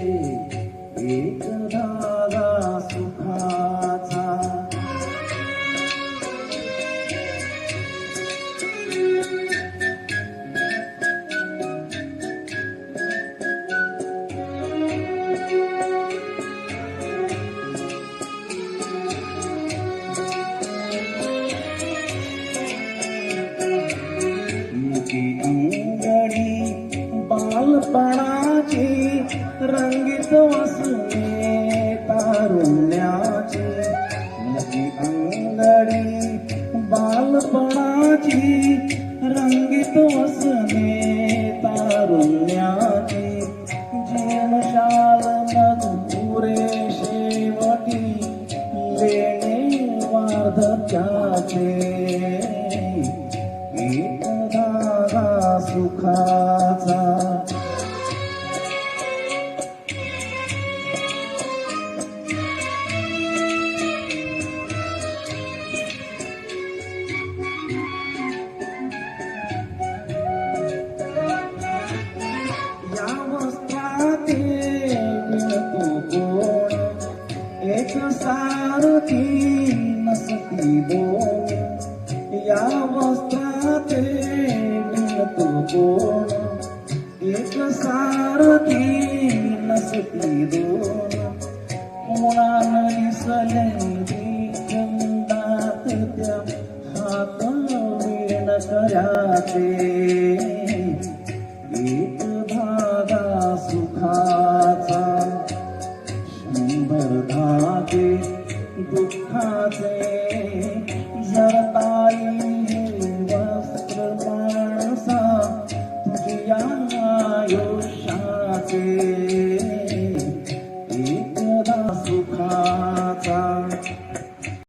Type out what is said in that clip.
एक धागा सुखाचा बालपणाची रंगीत वसने तारुण्याची मुकी अंगडी बालपणाची रंगीत वसने तारुण्याची जीवनशाल मधुरे शेवटी लेणे वार्धक्याचे. सुखाचा একটু সারথি নসকিব ইয়া বস্ত্রাতে নিয়ত কোণ একটু সারথি নসকিব মুনান নিসলেন্দি চন্দাতে হাত বিন করাতে दुःखाचे जरताई वस्त्र माणसा तुझ्या आयुष्याचे